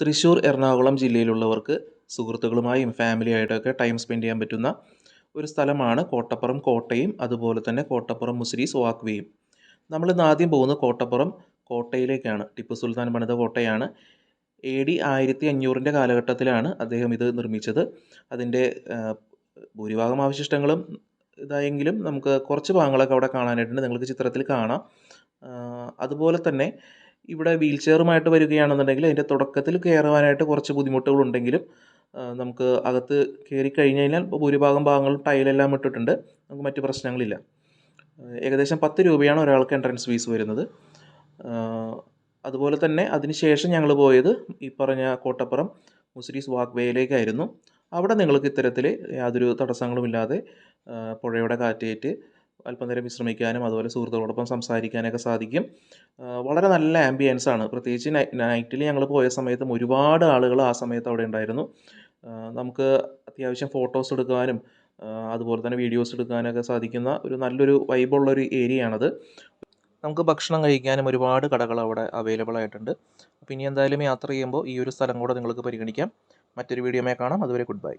തൃശ്ശൂർ എറണാകുളം ജില്ലയിലുള്ളവർക്ക് സുഹൃത്തുക്കളുമായും ഫാമിലിയായിട്ടൊക്കെ ടൈം സ്പെൻഡ് ചെയ്യാൻ പറ്റുന്ന ഒരു സ്ഥലമാണ് കോട്ടപ്പുറം കോട്ടയും അതുപോലെ തന്നെ കോട്ടപ്പുറം മുസിരീസ് വാക്ക് വേയും നമ്മളിന്ന് ആദ്യം പോകുന്നത് കോട്ടപ്പുറം കോട്ടയിലേക്കാണ്. ടിപ്പു സുൽത്താൻ പണിത കോട്ടയാണ്. എ ഡി ആയിരത്തി അഞ്ഞൂറിന്റെ കാലഘട്ടത്തിലാണ് അദ്ദേഹം ഇത് നിർമ്മിച്ചത്. അതിന്റെ ഭൂരിഭാഗം അവശിഷ്ടങ്ങളും ഇതായെങ്കിലും നമുക്ക് കുറച്ച് ഭാഗങ്ങളൊക്കെ അവിടെ കാണാനായിട്ടുണ്ട്. നിങ്ങൾക്ക് ചിത്രത്തിൽ കാണാം. അതുപോലെ തന്നെ ഇവിടെ വീൽ ചെയറുമായിട്ട് വരികയാണെന്നുണ്ടെങ്കിൽ അതിന്റെ തുടക്കത്തിൽ കയറുവാനായിട്ട് കുറച്ച് ബുദ്ധിമുട്ടുകളുണ്ടെങ്കിലും നമുക്ക് അകത്ത് കയറി കഴിഞ്ഞ് കഴിഞ്ഞാൽ ഭൂരിഭാഗം ഭാഗങ്ങളും ടൈലെല്ലാം ഇട്ടിട്ടുണ്ട്. നമുക്ക് മറ്റ് പ്രശ്നങ്ങളില്ല. ഏകദേശം പത്ത് രൂപയാണ് ഒരാൾക്ക് എൻട്രൻസ് ഫീസ് വരുന്നത്. അതുപോലെ തന്നെ അതിന് ശേഷം ഞങ്ങൾ പോയത് ഈ പറഞ്ഞ കോട്ടപ്പുറം മുസിരീസ് വാക്ക് വേയിലേക്കായിരുന്നു അവിടെ നിങ്ങൾക്ക് ഇത്തരത്തിൽ യാതൊരു തടസ്സങ്ങളുമില്ലാതെ പുഴയുടെ കാറ്റേറ്റ് അല്പം നേരം വിശ്രമിക്കാനും അതുപോലെ സുഹൃത്തുക്കളോടൊപ്പം സംസാരിക്കാനൊക്കെ സാധിക്കും. വളരെ നല്ല ആംബിയൻസ് ആണ്. പ്രത്യേകിച്ച് നൈറ്റിൽ ഞങ്ങൾ പോയ സമയത്തും ഒരുപാട് ആളുകൾ ആ സമയത്ത് അവിടെ ഉണ്ടായിരുന്നു. നമുക്ക് അത്യാവശ്യം ഫോട്ടോസ് എടുക്കാനും അതുപോലെ തന്നെ വീഡിയോസ് എടുക്കാനൊക്കെ സാധിക്കുന്ന ഒരു നല്ലൊരു വൈബുള്ളൊരു ഏരിയയാണത് നമുക്ക് ഭക്ഷണം കഴിക്കാനും ഒരുപാട് കടകൾ അവിടെ അവൈലബിൾ ആയിട്ടുണ്ട്. അപ്പോൾ ഇനി എന്തായാലും യാത്ര ചെയ്യുമ്പോൾ ഈ ഒരു സ്ഥലം കൂടെ നിങ്ങൾക്ക് പരിഗണിക്കാം. മറ്റൊരു വീഡിയോമേ കാണാം. അതുവരെ ഗുഡ് ബൈ